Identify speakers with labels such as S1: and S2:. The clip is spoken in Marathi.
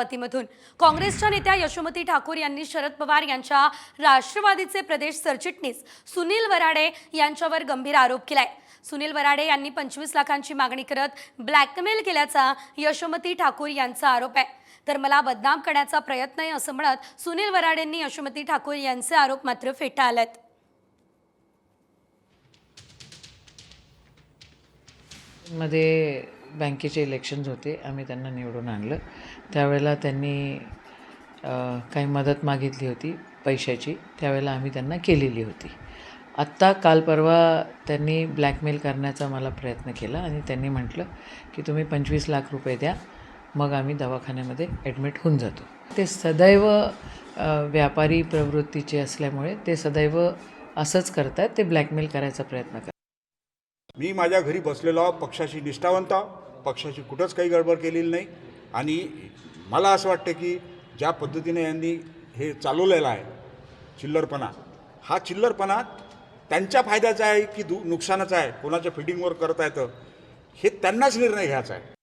S1: अमरावतीमधून. काँग्रेसच्या नेत्या यशोमती ठाकूर यांनी शरद पवार यांच्या राष्ट्रवादीचे प्रदेश सरचिटणीस सुनील वराडे यांच्यावर गंभीर आरोप केलाय. सुनील वराडे यांनी पंचवीस लाखांची मागणी करत ब्लॅकमेल केल्याचा यशोमती ठाकूर यांचा आरोप आहे. तर मला बदनाम करण्याचा प्रयत्न आहे असं म्हणत सुनील वराडेंनी यशोमती ठाकूर यांचे आरोप मात्र फेटाळलेत.
S2: मध्ये बँकेचे इलेक्शन्स होते आम्ही त्यांना निवडून आणलं. त्यावेळेला त्यांनी काही मदत मागितली होती पैशाची त्यावेळेला आम्ही त्यांना केलेली होती. आत्ता काल परवा त्यांनी ब्लॅकमेल करण्याचा मला प्रयत्न केला आणि त्यांनी म्हटलं की तुम्ही पंचवीस लाख रुपये द्या मग आम्ही दवाखान्यामध्ये ॲडमिट होऊन जातो. ते सदैव व्यापारी प्रवृत्तीचे असल्यामुळे ते सदैव असंच करतात ते ब्लॅकमेल करायचा प्रयत्न करतात.
S3: मी माझ्या घरी बसलेलो पक्षाशी निष्ठावंत पक्षाची कुठंच काही गडबड केलेली नाही. आणि मला असं वाटतं की ज्या पद्धतीने यांनी हे चालवलेलं आहे चिल्लरपणा हा चिल्लरपणा त्यांच्या फायद्याचा आहे की दु नुकसानाचा आहे कोणाच्या फिटिंगवर करता येतं हे त्यांनाच निर्णय घ्यायचा आहे.